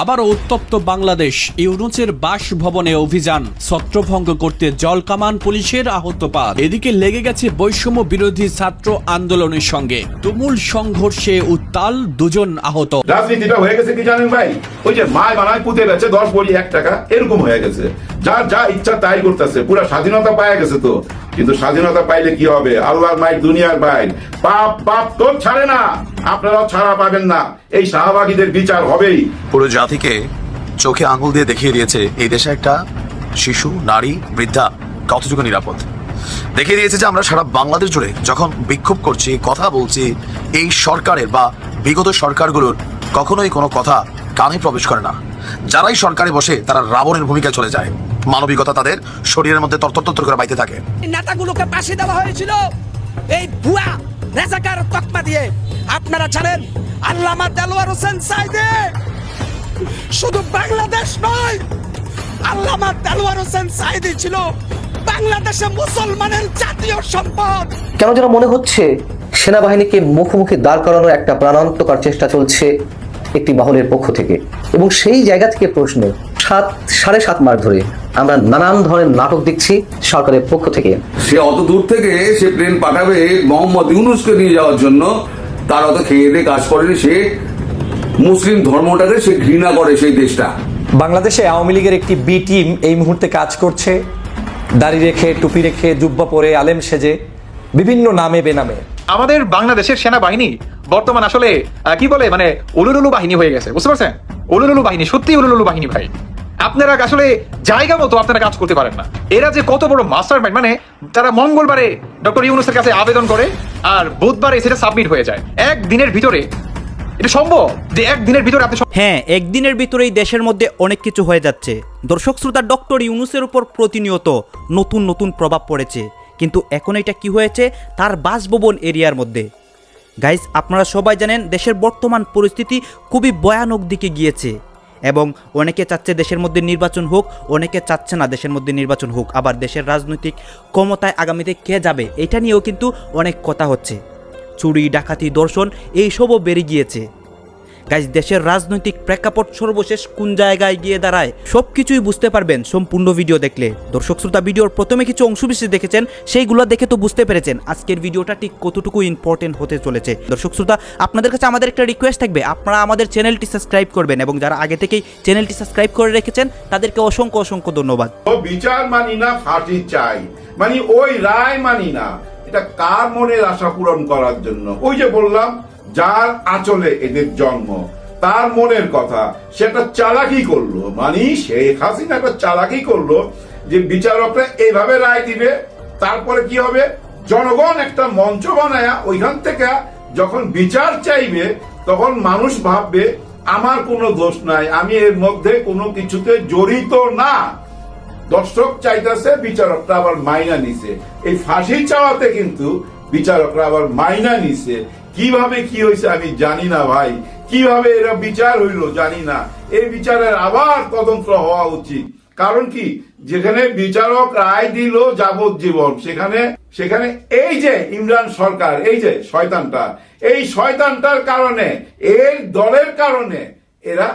আবারও উত্তপ্ত বাংলাদেশ, ইউনুসের বাসভবনে অভিযান, ছত্রভঙ্গ করতে জলকামান পুলিশের আহত পাত এদিকে লেগে গেছে বৈষম্য বিরোধী ছাত্র আন্দোলনের সঙ্গে। তুমুল সংঘর্ষে উত্তাল দুজন আহত। রাজনীতিটা হয়ে গেছে কি জানেন ভাই? ওই যে মায় বানায় পুঁতে গেছে দশ বড়ি এক টাকা, এরকম হয়ে গেছে। যার যা ইচ্ছা তাই করতেছে, পুরা স্বাধীনতা পায় গেছে তো। কিন্তু স্বাধীনতা পাইলে কি হবে? আল্লাহর মাই দুনিয়ার ভাই পাপ পাপ তো ছাড়ে না। আপনারাও ছাড়া পাবেন না। এই শাহবাগীদের বিচার হবেই। পুরো জাতিকে চোখে আঙুল দিয়ে দেখিয়ে দিয়েছে এই দেশে একটা শিশু, নারী, বৃদ্ধা কতটুকু নিরাপদ? দেখিয়ে দিয়েছে যে আমরা সারা বাংলাদেশ জুড়ে যখন বিক্ষোভ করছি, কথা বলছি, এই সরকারের বা বিগত সরকারগুলোর কখনোই কোনো কথা কানে প্রবেশ করে না। যারাই সরকারে বসে, তারা রাবণের ভূমিকা চলে যায়। মানবিকতা তাদের শরীরের মধ্যে তরতর করে বাইতে থাকে। নেতাগুলোকে পাশে দেওয়া হয়েছিল। এই ভুয়া রেজাকার তকমা দিয়ে। আপনারা জানেন আল্লামা দেলোয়ার হোসেন সাইদে শুধু বাংলাদেশ নয় আল্লামা দেলোয়ার হোসেন সাইদি ছিল বাংলাদেশে মুসলমানের জাতীয় সম্পদ। কেন যেন মনে হচ্ছে সেনাবাহিনীকে মুখোমুখি দাঁড় করানোর একটা প্রাণান্তকর চেষ্টা চলছে একটি মহলের পক্ষ থেকে। এবং সেই জায়গা থেকে প্রশ্ন সাত সাড়ে সাত মাস ধরে আমরা নানান ধরনের নাটক দেখছি সরকারের পক্ষ থেকে। সে অত দূর থেকে সে প্লেন পাঠাবে মোহাম্মদ ইউনুসকে নিয়ে যাওয়ার জন্য। তার অত খেয়ে দিয়ে কাজ করেনি সে। মুসলিম ধর্মটাকে সে ঘৃণা করে সেই দেশটা। বাংলাদেশে আওয়ামী লীগের একটি বি টিম এই মুহূর্তে কাজ করছে। দাড়ি রেখে টুপি রেখে জুব্বা পরে আলেম সেজে বিভিন্ন নামে বেনামে। আমাদের বাংলাদেশের সেনাবাহিনী বর্তমান আসলে কি বলে মানে উলুলুলু বাহিনী হয়ে গেছে বুঝতে পারছেন? উলুলুলু বাহিনী সত্যি উলুলুলু বাহিনী ভাই। আপনারা আসলে জায়গা মতো আপনারা কাজ করতে পারেন না। এরা যে কত বড় মাস্টার মাইন্ড মানে তারা মঙ্গলবারে ডক্টর ইউনুসের কাছে আবেদন করে আর বুধবারে সেটা সাবমিট হয়ে যায়। এক দিনের ভিতরে। এটা সম্ভব যে এক দিনের ভিতরে আপনি হ্যাঁ একদিনের ভিতরেই দেশের মধ্যে অনেক কিছু হয়ে যাচ্ছে। দর্শক শ্রোতা, ডক্টর ইউনুসের উপর প্রতিনিয়ত নতুন নতুন প্রভাব পড়েছে। কিন্তু এখন এটা কি হয়েছে? তার বাসভবন এরিয়ার মধ্যে। গাইস আপনারা সবাই জানেন, দেশের বর্তমান পরিস্থিতি খুবই ভয়ানক দিকে গিয়েছে। এবং অনেকে চাচ্ছে দেশের মধ্যে নির্বাচন হোক, অনেকে চাচ্ছে না দেশের মধ্যে নির্বাচন হোক। আবার দেশের রাজনৈতিক ক্ষমতায় আগামীতে কে যাবে, এটা নিয়েও কিন্তু অনেক কথা হচ্ছে। চুরি, ডাকাতি, দর্শন, এইসবও বেড়ে গিয়েছে। গাইজ, দেশের রাজনৈতিক প্রেক্ষাপট সর্বশেষ কোন জায়গায় গিয়ে দাঁড়ায় সব কিছুই বুঝতে পারবেন সম্পূর্ণ ভিডিও দেখলে। দর্শক শ্রোতা, ভিডিওর প্রথমে কিছু অংশবিশেষ দেখেছেন, সেইগুলো দেখে তো বুঝতে পেরেছেন আজকের ভিডিওটা ঠিক কতটুকু ইম্পর্টেন্ট হতে চলেছে। দর্শক শ্রোতা, আপনাদের কাছে আমাদের একটা রিকোয়েস্ট থাকবে, আপনারা আমাদের চ্যানেলটি সাবস্ক্রাইব করবেন এবং যারা আগে থেকেই চ্যানেলটি সাবস্ক্রাইব করে রেখেছেন, তাদেরকে অসংখ্য অসংখ্য ধন্যবাদ। বিচার মানি না, ফাঁসি চাই। মানে ওই রায় মানি না, এটা কার মনের আশা পূরণ করার জন্য? ওই যে বললাম যার আচলে এদের জন্ম। তার মনের কথা সেটা চালাকি করল। মানে শেখ হাসিনা একটা চালাকি করল যে বিচারকরা এইভাবে রায় দিবে, তারপরে কি হবে? জনগণ একটা মঞ্চ বানায়া ওইখান থেকে যখন বিচার চাইবে, তখন মানুষ ভাববে, আমার কোনো দোষ নাই, আমি এর মধ্যে কোনো কিছুতে জড়িত না। দর্শক চাইতেছে, বিচারকটা আবার মাইনা নিছে। এই ফাঁসি চাওয়াতে কিন্তু বিচারকরা আবার মাইনা নিছে। কীভাবে কি হয়েছে আমি জানি না ভাই। কীভাবে এরা বিচার হইল জানি না। এই বিচারের আবার তদন্ত হওয়া উচিত। কারণ কি? যেখানে বিচারক রায় দিল যাবজ্জীবন, সেখানে সেখানে এই যে ইমরান সরকার, এই যে শয়তানটা, এই শয়তানটার কারণে, এর দলের কারণে এরা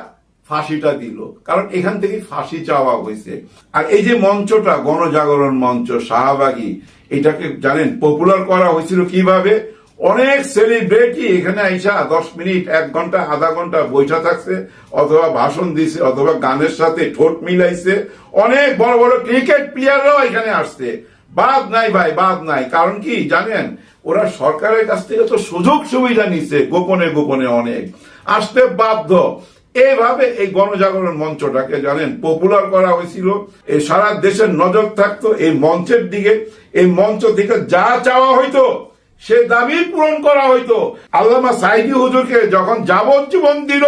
ফাঁসিটা দিল। কারণ এখান থেকে ফাঁসি চাওয়া হয়েছে। আর এই যে মঞ্চটা, গণজাগরণ মঞ্চ, শাহবাগী এটাকে জানেন পপুলার করা হয়েছিল কীভাবে? অনেক সেলিব্রিটি এখানে আইসা দশ মিনিট, এক ঘণ্টা, আধা ঘণ্টা বৈঠা থাকছে, অথবা ভাষণ দিছে, অথবা গানের সাথে ঠোঁট মিলাইছে। অনেক বড় বড় ক্রিকেট প্লেয়াররাও এখানে আসছে। বাদ নাই ভাই, বাদ নাই। কারণ কি জানেন, ওরা সরকারের কাছ থেকে তো সুযোগ সুবিধা নিচ্ছে গোপনে গোপনে অনেক। আসতে বাধ্য। এইভাবে এই গণজাগরণ মঞ্চটাকে জানেন পপুলার করা হয়েছিল। এই সারা দেশের নজর থাকতো এই মঞ্চের দিকে। এই মঞ্চ থেকে যা চাওয়া হইতো, সে দাবি পূরণ করা হইতো। আল্লামা সাইদি হুজুরকে যখন যাবজ্জীবন দিল,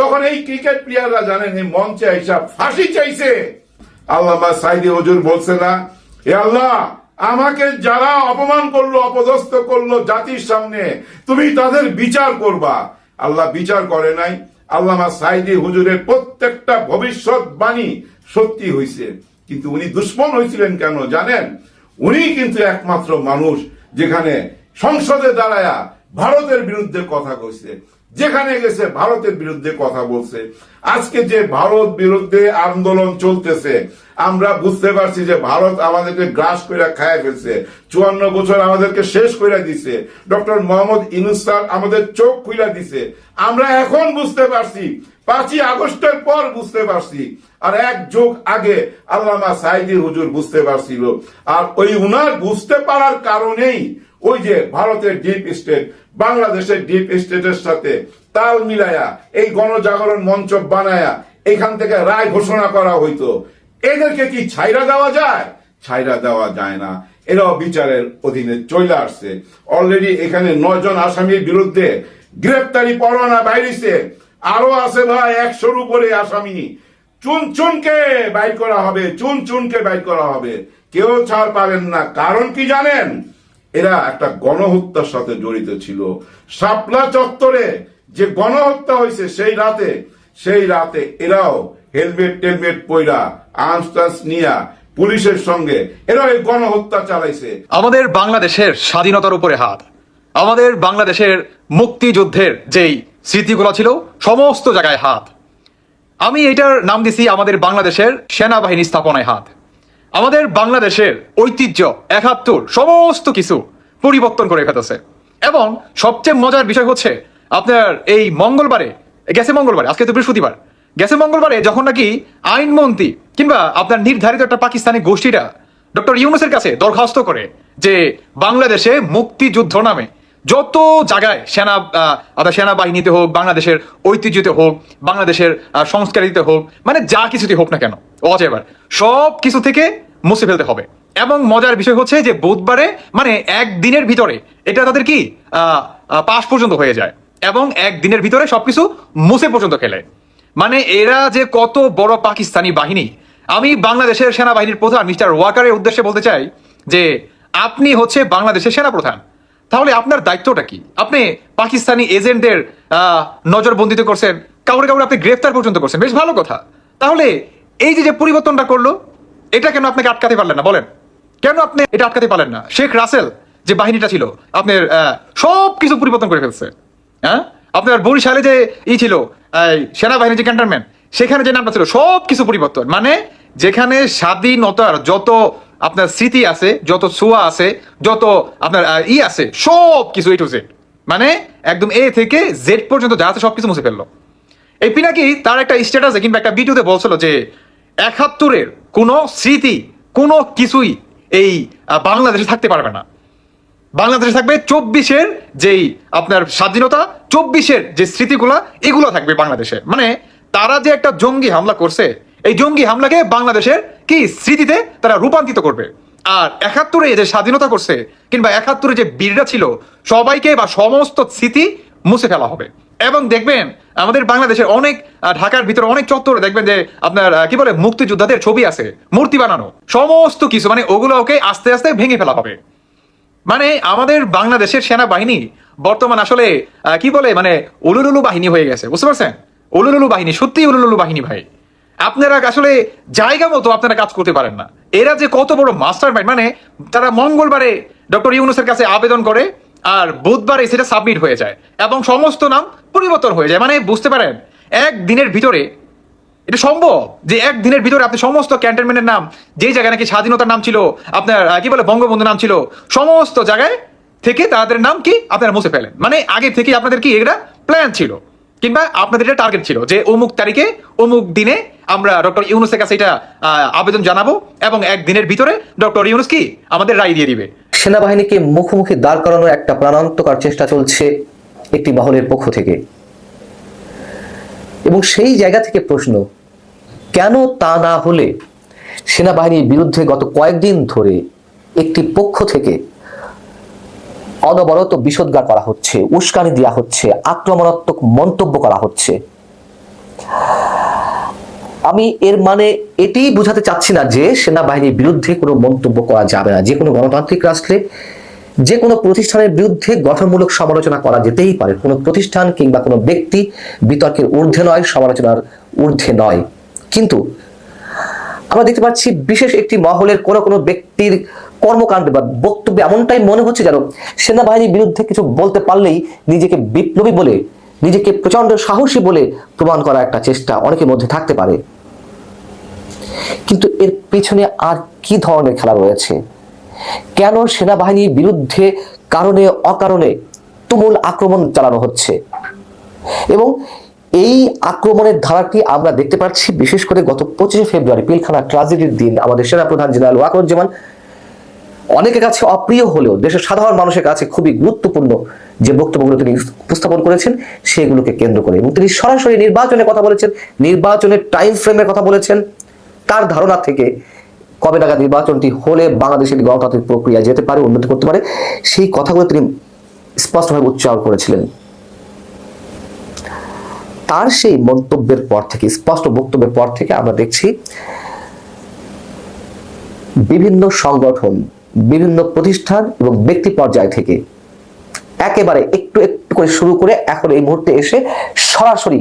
তখন এই ক্রিকেট প্লেয়াররা জানেন, এই মঞ্চে হিসাব ফাঁসি চাইছে। আল্লামা সাইদি হুজুর বলছে না, এ আল্লাহ, আমাকে যারা অপমান করল, অপদস্থ করল জাতির সামনে, তুমি তাদের বিচার করবা। আল্লাহ বিচার করে নাই। আল্লামা সাইদি হুজুরের প্রত্যেকটা ভবিষ্যৎ বাণী সত্যি হয়েছে কিন্তু উনি দুশ্মন হয়েছিলেন কেন জানেন? উনি কিন্তু একমাত্র মানুষ যেখানে সংসদে দাঁড়ায়া ভারতের বিরুদ্ধে কথা কইছে। যেখানে গেছে ভারতের বিরুদ্ধে কথা বলছে। আজকে যে ভারত বিরুদ্ধে আন্দোলন চলতেছে, আমরা বুঝতে পারছি যে ভারত আমাদেরকে গ্রাস করে খায় ফেলছে। চুয়ান্ন বছর আমাদেরকে শেষ করে দিছে। ডক্টর মোহাম্মদ ইনুস স্যার আমাদের চোখ খুলে দিছে। আমরা এখন বুঝতে পারছি, পাঁচই আগস্টের পর বুঝতে পারছি। আর এক যুগ আগে আল্লামা সাইদি হুজুর বুঝতে পারছিল। আর ওই উনার বুঝতে পারার কারণেই ওই যে ভারতের ডিপ স্টেট বাংলাদেশের ডিপ স্টেটের সাথে তাল মিলায়া এই গণজাগরণ মঞ্চ বানায়া এখান থেকে রায় ঘোষণা করা হইতো। এদেরকে কি ছাইরা দেওয়া যায়? ছাইরা দেওয়া যায় না। এরাও বিচারের অধীনে চলে আসছে। অলরেডি এখানে নয়জন আসামির বিরুদ্ধে গ্রেপ্তারি পরোয়ানা বাইরেছে। আরও আছে ভাই একশোর উপরে আসামি। চুন চুনকে বাইর করা হবে চুন চুনকে বাইর করা হবে। কেউ ছাড় পাবেন না। কারণ কি জানেন? এরা একটা গণহত্যার সাথে জড়িত ছিল। শাপলা চত্বরে যে গণহত্যা হয়েছে সেই রাতে সেই রাতে এরাও হেলমেট টেলমেট পইরা আর্মস নিয়া পুলিশের সঙ্গে এরাও এই গণহত্যা চালাইছে। আমাদের বাংলাদেশের স্বাধীনতার উপরে হাত। আমাদের বাংলাদেশের মুক্তিযুদ্ধের যেই স্মৃতিগুলো ছিল, সমস্ত জায়গায় হাত। আমি এটার নাম দিছি আমাদের বাংলাদেশের সেনাবাহিনী স্থাপনায় হাত। আমাদের বাংলাদেশের ঐতিহ্য, একাত্তর, সমস্ত কিছু পরিবর্তন করে ফেলেছে। এবং সবচেয়ে মজার বিষয় হচ্ছে, আপনার এই মঙ্গলবারে, গেছে মঙ্গলবারে, আজকে তো বৃহস্পতিবার, গেছে মঙ্গলবারে যখন নাকি আইনমন্ত্রী কিংবা আপনার নির্ধারিত একটা পাকিস্তানি গোষ্ঠীরা ডক্টর ইউনুসের কাছে দরখাস্ত করে যে বাংলাদেশে মুক্তিযুদ্ধ নামে যত জায়গায় সেনা আপনার সেনাবাহিনীতে হোক, বাংলাদেশের ঐতিহ্যতে হোক, বাংলাদেশের সংস্কৃতিতে হোক মানে যা কিছুতে হোক না কেন অজেবার সব কিছু থেকে মুছে ফেলতে হবে। এবং মজার বিষয় হচ্ছে যে বুধবারে মানে একদিনের ভিতরে, এটা তাদের কি পাশ পর্যন্ত হয়ে যায়। এবং একদিনের ভিতরে সবকিছু মুছে পর্যন্ত খেলে। মানে এরা যে কত বড় পাকিস্তানি বাহিনী, আমি বাংলাদেশের সেনাবাহিনীর প্রধান মিস্টার ওয়াকারের উদ্দেশ্যে বলতে চাই যে, আপনি হচ্ছে বাংলাদেশের সেনা প্রধান তাহলে আপনার দায়িত্বটা কি? আপনি পাকিস্তানি এজেন্টদের নজরবন্দিত করছেন কাউরে কাউরে আপনি গ্রেফতার পর্যন্ত করছেন। বেশ ভালো কথা। তাহলে এই যে যে পরিবর্তনটা করল এটা কেন আপনাকে আটকাতে পারলেন না? বলেন। কেন আপনি এটা আটকাতে পারলেন না? শেখ রাসেল যে বাহিনীটা ছিল আপনার সব কিছু পরিবর্তন করে ফেলছে। হ্যাঁ? আপনার বরিশালে যে ই ছিল এই, সেনাবাহিনীর যে ক্যান্টনমেন্ট সেখানে যে নামটা ছিল সব কিছু পরিবর্তন। মানে যেখানে স্বাধীনতার যত আপনার স্মৃতি আছে, যত ছোঁয়া আছে, যত আপনার ই আছে সব কিছু এ টু জেড মানে একদম এ থেকে জেড পর্যন্ত যা আছে সব কিছু মুছে ফেলল। এই পিনাকি তার একটা স্ট্যাটাসে কিংবা একটা ভিডিওতে বলছিল যে, একাত্তরের কোনো স্মৃতি, কোনো কিছুই এই বাংলাদেশে থাকতে পারবে না। বাংলাদেশে থাকবে চব্বিশের যেই আপনার স্বাধীনতা, চব্বিশের যে স্মৃতিগুলা, এগুলো থাকবে বাংলাদেশে। মানে তারা যে একটা জঙ্গি হামলা করছে, এই জঙ্গি হামলাকে বাংলাদেশের কি স্মৃতিতে তারা রূপান্তরিত করবে? আর একাত্তরে যে স্বাধীনতা করছে, কিংবা একাত্তরে যে বীররা ছিল, সবাইকে বা সমস্ত স্মৃতি মুছে ফেলা হবে। এবং দেখবেন, আমাদের বাংলাদেশের অনেক ঢাকার ভিতরে অনেক চত্বরে দেখবেন যে আপনার কি বলে, মুক্তিযোদ্ধাদের ছবি আছে, মূর্তি বানানো। সমস্ত কিছু মানে ওগুলোকে আস্তে আস্তে ভেঙে ফেলা হবে। মানে আমাদের বাংলাদেশের সেনাবাহিনী বর্তমান আসলে কি বলে মানে উলুলুলু বাহিনী হয়ে গেছে। বুঝতে পারছেন? উলুলুলু বাহিনী সত্যি উলুলুলু বাহিনী ভাই। আপনারা আসলে জায়গা মতো আপনারা কাজ করতে পারেন না। এরা যে কত বড় মাস্টার মাইন্ড মানে তারা মঙ্গলবারে ডক্টর ইউনুসের কাছে আবেদন করে আর বুধবারে সেটা সাবমিট হয়ে যায় এবং সমস্ত নাম পরিবর্তন হয়ে যায়। মানে বুঝতে পারেন, এক দিনের ভিতরে এটা সম্ভব যে একদিনের ভিতরে আপনি সমস্ত ক্যান্টনমেন্টের নাম, যে জায়গায় নাকি স্বাধীনতার নাম ছিল, আপনার কি বলে বঙ্গবন্ধু নাম ছিল, সমস্ত জায়গায় থেকে তাদের নাম কি আপনারা মুছে ফেলেন। মানে আগে থেকে আপনাদের কি এটা প্ল্যান ছিল। কিংবা আপনাদের এটা টার্গেট ছিল যে অমুক তারিখে, অমুক দিনে আমরা ডক্টর ইউনুসের কাছে এটা আবেদন জানাব এবং একদিনের ভিতরে ডক্টর ইউনুস কি আমাদের রায় দিয়ে দিবে। সেনাবাহিনীকে মুখোমুখি দাঁড় করানোর একটা প্রাণান্তকর চেষ্টা চলছে একটি মহলের পক্ষ থেকে। এবং সেই জায়গা থেকে প্রশ্ন, কেন তা না হলে সেনাবাহিনীর বিরুদ্ধে গত কয়েকদিন ধরে একটি পক্ষ থেকে অনবরত বিষোদ্গার করা হচ্ছে, উস্কানি দেওয়া হচ্ছে, আক্রমণাত্মক মন্তব্য করা হচ্ছে। আমি এর মানে এটাই বোঝাতে চাচ্ছি না যে সেনাবাহিনীর বিরুদ্ধে কোনো মন্তব্য করা যাবে না, যে কোনো গণতান্ত্রিক রাষ্ট্রে, যে কোনো প্রতিষ্ঠানের বিরুদ্ধে গঠনমূলক সমালোচনা করা যেতেই পারে। কোনো প্রতিষ্ঠান কিংবা কোনো ব্যক্তি বিতর্কের ঊর্ধ্বে নয়, সমালোচনার ঊর্ধ্বে নয়। কিন্তু আমরা দেখতে পাচ্ছি বিশেষ একটি মহলের কোনো কোনো ব্যক্তির কর্মকাণ্ড বা বক্তব্য এমনটাই মনে হচ্ছে যেন সেনাবাহিনীর বিরুদ্ধে কিছু বলতে পারলেই নিজেকে বিপ্লবী বলে, নিজেকে প্রচণ্ড সাহসী বলে প্রমাণ করা একটা চেষ্টা অনেকের মধ্যে থাকতে পারে। কিন্তু এর পেছনে আর কি ধরনের খেলা রয়েছে? কেন সেনাবাহিনীর বিরুদ্ধে কারণে অকারণে তুমুল আক্রমণ চালানো হচ্ছে? এবং এই আক্রমণের ধারাটি আমরা দেখতে পাচ্ছি, বিশেষ করে গত পঁচিশে ফেব্রুয়ারি, পিলখানা ট্রাজেডির দিন, আমাদের সেনাপ্রধান জেনারেল ওয়াকরুজ্জামান অনেকের কাছে অপ্রিয় হলেও, দেশের সাধারণ মানুষের কাছে খুবই গুরুত্বপূর্ণ যে বক্তব্যগুলো তিনি উপস্থাপন করেছেন, সেগুলোকে কেন্দ্র করে। এবং তিনি সরাসরি নির্বাচনের কথা বলেছেন, নির্বাচনের টাইম ফ্রেমের কথা বলেছেন। তার ধারণা থেকে কবে নাগাদ নির্বাচনটি হলে বাংলাদেশের গণতান্ত্রিক প্রক্রিয়া যেতে পারে, উন্নতি করতে পারে, সেই কথাগুলো তিনি স্পষ্টভাবে উচ্চারণ করেছিলেন। তার সেই মন্তব্যের পর থেকে, স্পষ্ট বক্তব্যের পর থেকে আমরা দেখছি, বিভিন্ন সংগঠন বিভিন্ন প্রতিষ্ঠান এবং ব্যক্তি পর্যায় থেকে। একেবারে একটু একটু করে শুরু করে এখন এই মুহূর্তে এসে সরাসরি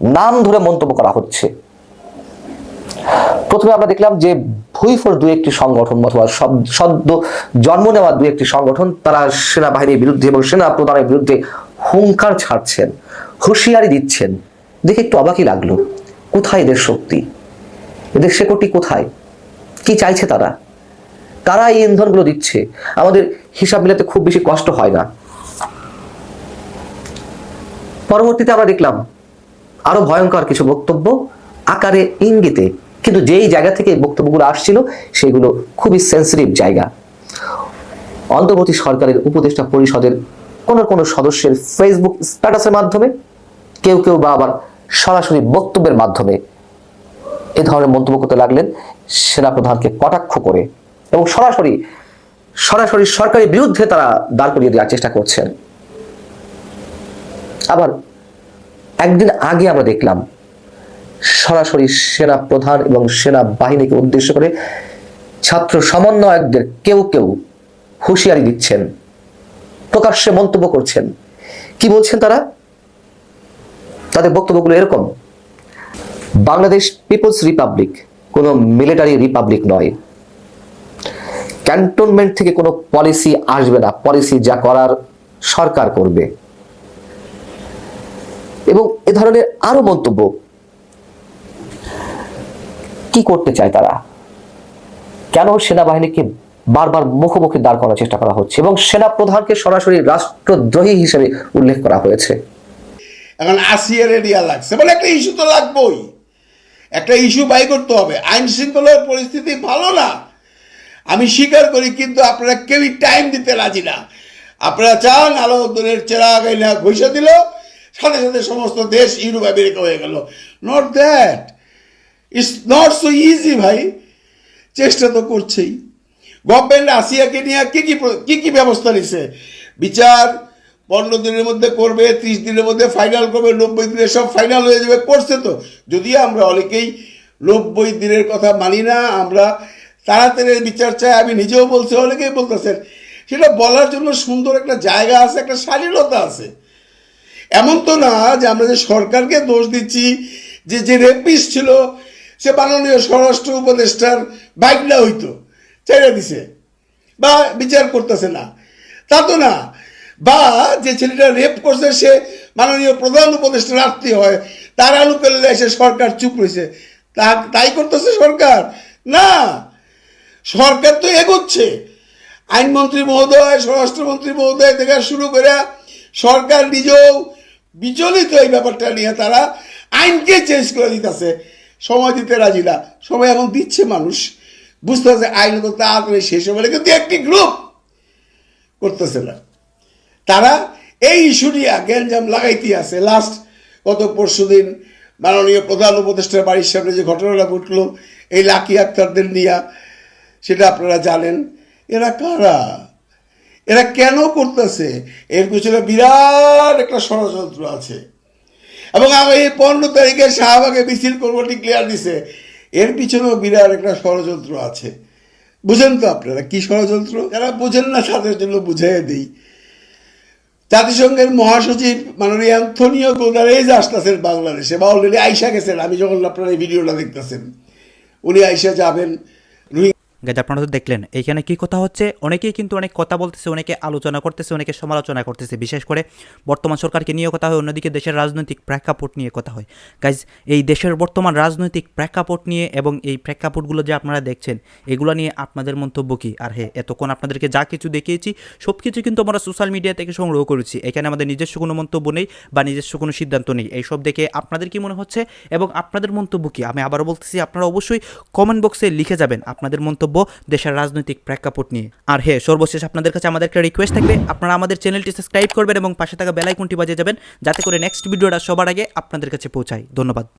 নাম ধরে মন্তব্য করা হচ্ছে। প্রথমে আমরা দেখলাম যে ভুইফোর দু একটি সংগঠন অথবা সদ্য জন্ম নেওয়া দু একটি সংগঠন, তারা সেনাবাহিনীর বিরুদ্ধে এবং সেনা প্রধানের বিরুদ্ধে হুঙ্কার ছাড়ছেন, হুঁশিয়ারি দিচ্ছেন। দেখে একটু অবাকই লাগল, কোথায় এদের শক্তি? এদের শেকড়টি কোথায়? কি চাইছে তারা? কারা এই ইন্ধনগুলো দিচ্ছে? আমাদের হিসাব মিলাতে খুব বেশি কষ্ট হয় না। পরবর্তীতে আমরা দেখলাম আরও ভয়ঙ্কর কিছু বক্তব্য আকারে ইঙ্গিতে। কিন্তু যেই জায়গা থেকে বক্তব্যগুলো আসছিল, সেগুলো খুবই সেন্সিটিভ জায়গা। অন্তর্বর্তী সরকারের উপদেষ্টা পরিষদের কোন কোন সদস্যের ফেসবুক স্ট্যাটাসের মাধ্যমে, কেউ কেউ বা আবার সরাসরি বক্তব্যের মাধ্যমে এ ধরনের মন্তব্য করতে লাগলেন সেনাপ্রধানকে কটাক্ষ করে। এবং সরাসরি সরাসরি সরকারের বিরুদ্ধে তারা দাঁড় করিয়ে দেওয়ার চেষ্টা করছেন আবার একদিন আগে আমরা দেখলাম, সরাসরি সেনা প্রধান এবং সেনা বাহিনীকে উদ্দেশ্য করে ছাত্র সমন্বয়কদের কেউ কেউ হুঁশিয়ারি দিচ্ছেন, প্রকাশ্যে মন্তব্য করছেন। কি বলছেন তারা? তাদের বক্তব্যগুলো এরকম, বাংলাদেশ পিপলস রিপাবলিক কোনো মিলিটারি রিপাবলিক নয়। ক্যান্টনমেন্ট থেকে কোনো পলিসি আসবে না, পলিসি যা করার সরকার করবে। এবং এ ধরনের আরও মন্তব্য, কি করতে চায় তারা? কেন সেনাবাহিনীকে বারবার মুখোমুখি দাঁড় করার চেষ্টা করা হচ্ছে? এবং সেনা প্রধানকে সরাসরি রাষ্ট্রদ্রোহী হিসেবে উল্লেখ করা হয়েছে। এখন আসিয়ার এরিয়া লাগছে। মানে একটা ইস্যু তো লাগবেই। একটা ইস্যু বাই করতে হবে। আইন শৃঙ্খলার পরিস্থিতি ভালো না। আমি স্বীকার করি, কিন্তু আপনারা কেউই টাইম দিতে রাজি না। আপনারা চান আলো দূরের চেরাগ না ঘষে দিল, সাথে সাথে সমস্ত দেশ ইউরোপ, আমেরিকা হয়ে গেল। Not that it's not so easy ভাই। চেষ্টা তো করছেই। গভর্নমেন্ট আসিয়াকে নিয়ে কি কি কি কি ব্যবস্থা নিছে? বিচার পনেরো দিনের মধ্যে করবে, ত্রিশ দিনের মধ্যে ফাইনাল করবে, নব্বই দিনে সব ফাইনাল হয়ে যাবে, করছে তো। যদিও আমরা অনেকেই নব্বই দিনের কথা মানি না, আমরা তাড়াতাড়ি বিচার চাই, আমি নিজেও বলছি, অনেকেই বলতেছেন। সেটা বলার জন্য সুন্দর একটা জায়গা আছে, একটা শালীনতা আছে। এমন তো না যে আমরা যে সরকারকে দোষ দিচ্ছি, যে যে রেপিস ছিল, সে মাননীয় স্বরাষ্ট্র উপদেষ্টার বাইকটা হইতো, ছেড়ে দিছে, বা বিচার করতেছে না। তা তো না। বা যে ছেলেটা রেপ করছে, সে মাননীয় প্রধান উপদেষ্টার আত্মীয় হয়, তার আনুকূল্যে এসে সরকার চুপ রয়েছে। তা, তাই করতেছে সরকার? না। সরকার তো এগোচ্ছে। আইনমন্ত্রী মহোদয়, স্বরাষ্ট্রমন্ত্রী মহোদয় থেকে শুরু করে সরকার নিজেও বিচলিত এই ব্যাপারটা নিয়ে তারা আইনকে চেঞ্জ করে দিতেছে। সময় দিতে রাজি না। সময় এখন দিচ্ছে মানুষ। বুঝতে পারছে আইন তো তাড়াতাড়ি শেষ হবে কিন্তু একটি গ্রুপ করতেছে না। তারা এই ইস্যু নিয়ে গ্যাঞ্জাম লাগাইতে আছে। লাস্ট গত পরশু দিন মাননীয় প্রধান উপদেষ্টার বাড়ির সামনে যে ঘটনাটা ঘটলো, এই লাকি আক্তারদের নিয়ে সেটা আপনারা জানেন। এরা কারা? এরা কেন করতেছে? এর পিছনে বিরাট একটা ষড়যন্ত্র আছে। এবং আমি এই পনেরো তারিখে শাহবাগে মিছিল করব ডিক্লেয়ার দিছে। এর পিছনেও বিরাট একটা ষড়যন্ত্র আছে। বুঝেন তো আপনারা কি ষড়যন্ত্র? যারা বুঝেন না, তাদের জন্য বুঝাই দিই। জাতিসংঘের মহাসচিব মাননীয় অ্যান্থনিও গোদারেজ আসতেছেন বাংলাদেশে, বা অলরেডি আইসা গেছেন। আমি যখন আপনারা এই ভিডিওটা দেখতেছেন, উনি আইসা যাবেন। গাইজ, আপনারা তো দেখলেন, এইখানে কি কথা হচ্ছে? অনেকেই কিন্তু অনেক কথা বলতেছে, অনেকে আলোচনা করতেছে, অনেকে সমালোচনা করতেছে। বিশেষ করে বর্তমান সরকারকে নিয়ে কথা হয়, অন্যদিকে দেশের রাজনৈতিক প্রেক্ষাপট নিয়ে কথা হয়। গাইজ, এই দেশের বর্তমান রাজনৈতিক প্রেক্ষাপট নিয়ে এবং এই প্রেক্ষাপটগুলো যে আপনারা দেখছেন, এগুলো নিয়ে আপনাদের মন্তব্য কী? আর হ্যাঁ এতক্ষণ আপনাদেরকে যা কিছু দেখিয়েছি সব কিছু কিন্তু আমরা সোশ্যাল মিডিয়া থেকে সংগ্রহ করেছি। এখানে আমাদের নিজস্ব কোনো মন্তব্য নেই বা নিজস্ব কোনো সিদ্ধান্ত নেই। এইসব দেখে আপনাদের কি মনে হচ্ছে এবং আপনাদের মন্তব্য কি? আমি আবারও বলতেছি, আপনারা অবশ্যই কমেন্ট বক্সে লিখে যাবেন আপনাদের মন্তব্য দেশের রাজনৈতিক প্রেক্ষাপট নিয়ে। আর হ্যাঁ সর্বশেষ আপনাদের কাছে আমাদের একটা রিকোয়েস্ট থাকবে, আপনারা আমাদের চ্যানেলটি সাবস্ক্রাইব করবেন এবং পাশে থাকা বেলাইকনটি বাজিয়ে যাবেন, যাতে করে নেক্সট ভিডিওটা সবার আগে আপনাদের কাছে পৌঁছায়। ধন্যবাদ।